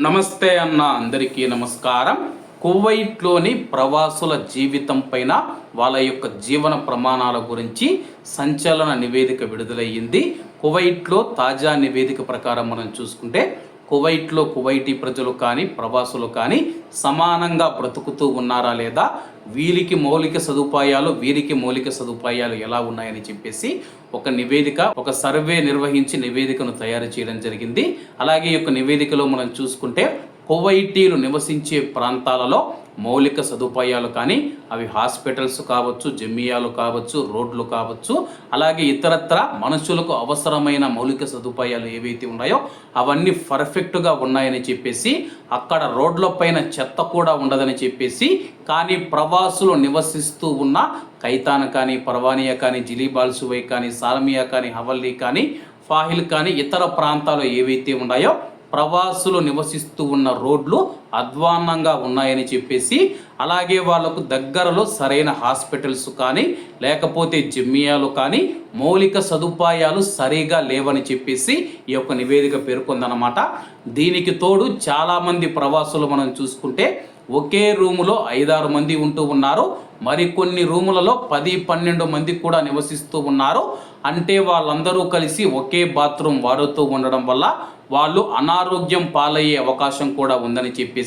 నమస్తే అన్న అందరికీ నమస్కారం. కువైట్లోని ప్రవాసుల జీవితం పైన వాళ్ళ యొక్క జీవన ప్రమాణాల గురించి సంచలన నివేదిక విడుదలయ్యింది. కువైట్లో తాజా నివేదిక ప్రకారం మనం చూసుకుంటే కువైట్లో కువైటీ ప్రజలు కానీ ప్రవాసులు కానీ సమానంగా బ్రతుకుతూ ఉన్నారా లేదా? వీరికి మౌలిక సదుపాయాలు వీరికి మౌలిక సదుపాయాలు ఎలా ఉన్నాయని చెప్పేసి ఒక నివేదిక ఒక సర్వే నిర్వహించి నివేదికను తయారు చేయడం జరిగింది. అలాగే ఈ యొక్క నివేదికలో మనం చూసుకుంటే కువైటీలు నివసించే ప్రాంతాలలో మౌలిక సదుపాయాలు కానీ అవి హాస్పిటల్స్ కావచ్చు జమియాలు కావచ్చు రోడ్లు కావచ్చు అలాగే ఇతరత్ర మనుషులకు అవసరమైన మౌలిక సదుపాయాలు ఏవైతే ఉన్నాయో అవన్నీ పర్ఫెక్ట్గా ఉన్నాయని చెప్పేసి అక్కడ రోడ్ల పైన చెత్త కూడా ఉండదని చెప్పేసి కానీ ప్రవాసులు నివసిస్తూ ఉన్న కైతాన్ కానీ పర్వానియా కానీ జిలీబాల్సువై కానీ సాల్మియా కానీ హవల్లీ కానీ ఫాహిల్ కానీ ఇతర ప్రాంతాలు ఏవైతే ఉన్నాయో ప్రవాసులు నివసిస్తూ ఉన్న రోడ్లు అధ్వాన్నంగా ఉన్నాయని చెప్పేసి అలాగే వాళ్ళకు దగ్గరలో సరైన హాస్పిటల్స్ కానీ లేకపోతే జిమ్మియాలు కానీ మౌలిక సదుపాయాలు సరిగా లేవని చెప్పేసి ఈ యొక్క నివేదిక పేర్కొందనమాట దీనికి తోడు చాలామంది ప్రవాసులు మనం చూసుకుంటే ఒకే రూములో ఐదారు మంది ఉంటూ ఉన్నారు. మరికొన్ని రూములలో పది పన్నెండు మంది కూడా నివసిస్తూ ఉన్నారు. అంటే వాళ్ళందరూ కలిసి ఒకే బాత్రూమ్ వాడుతూ ఉండడం వల్ల వాళ్ళు అనారోగ్యం పాలయ్యే అవకాశం కూడా ఉందని చెప్పేసి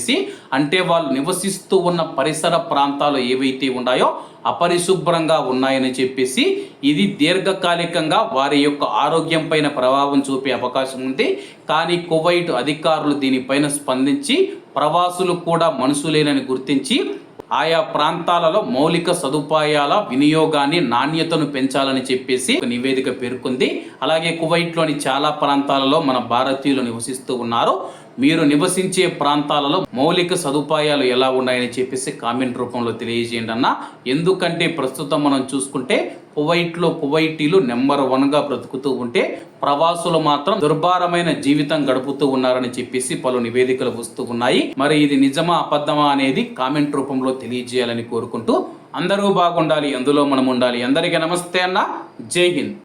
అంటే వాళ్ళు నివసిస్తూ ఉన్న పరిసర ప్రాంతాలు ఏవైతే ఉన్నాయో అపరిశుభ్రంగా ఉన్నాయని చెప్పేసి ఇది దీర్ఘకాలికంగా వారి యొక్క ఆరోగ్యం పైన ప్రభావం చూపే అవకాశం ఉంది. కానీ కువైట్ అధికారులు దీనిపైన స్పందించి ప్రవాసులు కూడా మనుషులేనని గుర్తించి ఆయా ప్రాంతాలలో మౌలిక సదుపాయాల వినియోగాన్ని నాణ్యతను పెంచాలని చెప్పేసి ఒక నివేదిక పేర్కొంది. అలాగే కువైట్లోని చాలా ప్రాంతాలలో మన భారతీయులు నివసిస్తూ ఉన్నారు. మీరు నివసించే ప్రాంతాలలో మౌలిక సదుపాయాలు ఎలా ఉన్నాయని చెప్పేసి కామెంట్ రూపంలో తెలియజేయండి అన్న. ఎందుకంటే ప్రస్తుతం మనం చూసుకుంటే కువైట్లో కువైటీలు నెంబర్ వన్గా బ్రతుకుతూ ఉంటే ప్రవాసులు మాత్రం దుర్భారమైన జీవితం గడుపుతూ ఉన్నారని చెప్పేసి పలు నివేదికలు వస్తూ ఉన్నాయి. మరి ఇది నిజమా అబద్ధమా అనేది కామెంట్ రూపంలో తెలియజేయాలని కోరుకుంటూ అందరూ బాగుండాలి అందులో మనం ఉండాలి అందరికీ నమస్తే అన్న. జై హింద్.